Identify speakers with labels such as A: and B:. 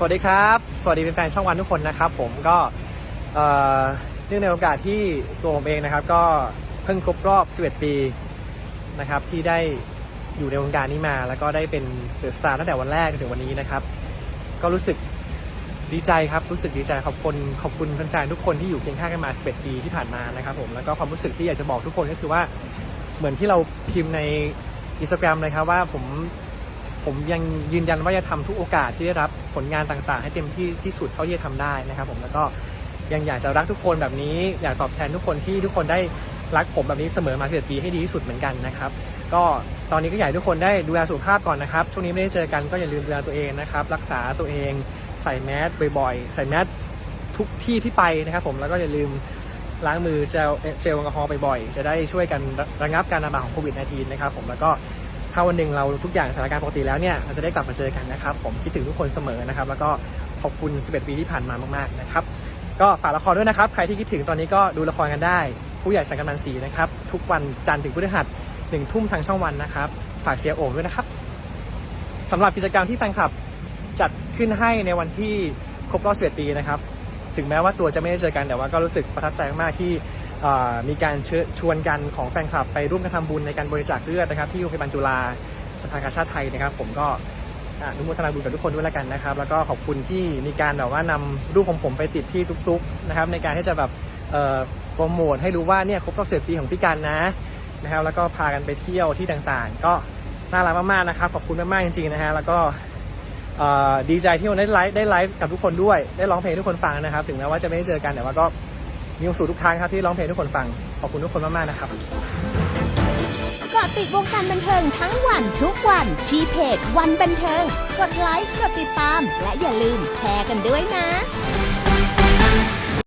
A: สวัสดีครับ สวัสดีแฟนๆช่องวันทุกคนนะครับ ผมก็เนื่องในโอกาสที่ตัวผมเองนะครับ ก็เพิ่งครบรอบ 11 ปีนะครับ ที่ได้อยู่ในวงการนี้มา แล้วก็ได้เป็นเดอะสตาร์ตั้งแต่วันแรกจนถึงวันนี้นะครับ ก็รู้สึกดีใจครับ รู้สึกดีใจขอบคุณขอบคุณแฟนๆทุกคนที่อยู่เคียงข้างกันมา 11 ปีที่ผ่านมานะครับ ผมแล้วก็ความรู้สึกที่อยากจะบอกทุกคนก็คือว่าเหมือนที่เราพิมพ์ในอินสตาแกรมเลยครับว่าผมผมยังยืนยันว่าจะทำทุกโอกาสที่ได้รับ ลงานต่างๆ ให้เต็มที่ที่สุดเท่าที่จะทำได้นะครับ ผมแล้วก็ยังอยากจะรักทุกคนแบบนี้ อยากตอบแทนทุกคนที่ทุกคนได้รักผมแบบนี้เสมอมา11ปีให้ดีที่สุดเหมือนกันนะครับ ก็ตอนนี้ก็อยากให้ทุกคนได้ดูแลสุขภาพก่อนนะครับ ช่วงนี้ไม่ได้เจอกันก็อย่าลืมดูแลตัวเองนะครับ รักษาตัวเองใส่แมสบ่อยๆ ใส่แมสทุกที่ที่ไปนะครับ ผมแล้วก็อย่าลืมล้างมือเจลเจลแอลกอฮอล์บ่อยๆ จะได้ช่วยกันระงับการระบาดของโควิด -19 นะครับผมแล้วก็ ถ้าวันหนึ่งเราทุกอย่างสถานการณ์ปกติแล้วเนี่ยเราจะได้กลับมาเจอกันนะครับ ผมคิดถึงทุกคนเสมอนะครับ แล้วก็ขอบคุณ 11 ปีที่ผ่านมามากๆนะครับ ก็ฝากละครด้วยนะครับ ใครที่คิดถึงตอนนี้ก็ดูละครกันได้ ผู้ใหญ่สังกัดมันสีนะครับ ทุกวันจันทร์ถึงพฤหัสหนึ่งทุ่มทางช่องวันนะครับ ฝากเชียร์โอ่งด้วยนะครับสำหรับกิจกรรมที่แฟนคลับจัดขึ้นให้ในวันที่ครบรอบ11ปีนะครับ ถึงแม้ว่าตัวจะไม่ได้เจอกันแต่ว่าก็รู้สึกประทับใจมากที่ มีการเชิญชวนกันของแฟนคลับไปร่วมกันทำบุญในการบริจาคเลือดนะครับ ที่โรงพยาบาลจุฬาสภากาชาติไทยนะครับ ผมก็อนุโมทนาบุญกับทุกคนด้วยล้วกันนะครับ แล้วก็ขอบคุณที่มีการแบบว่านำรูปของผมไปติดที่ทุกๆนะครับ ในการที่จะแบบโปรโมทให้รู้ว่าเนี่ยครบรอบสิบปีของพี่กันนะนะครับ แล้วก็พากันไปเที่ยวที่ต่างๆ ก็น่ารักมากๆนะครับ ขอบคุณมากๆจริงๆนะฮะแล้วก็ดีใจที่วันได้ไลฟ์ได้ไลฟ์กับทุกคนด้วย ได้ร้องเพลงทุกคนฟังนะครับ ถึงแม้ว่าจะไม่ได้เจอกันแต่ว่าก็ มีความสุขทุกครั้งครับที่ร้องเพลงให้ทุกคนฟัง ขอบคุณทุกคนมากๆนะครับ
B: เกาะติดวงการบันเทิงทั้งวันทุกวันที่เพจวันบันเทิง กดไลค์กดติดตาม และอย่าลืมแชร์กันด้วยนะ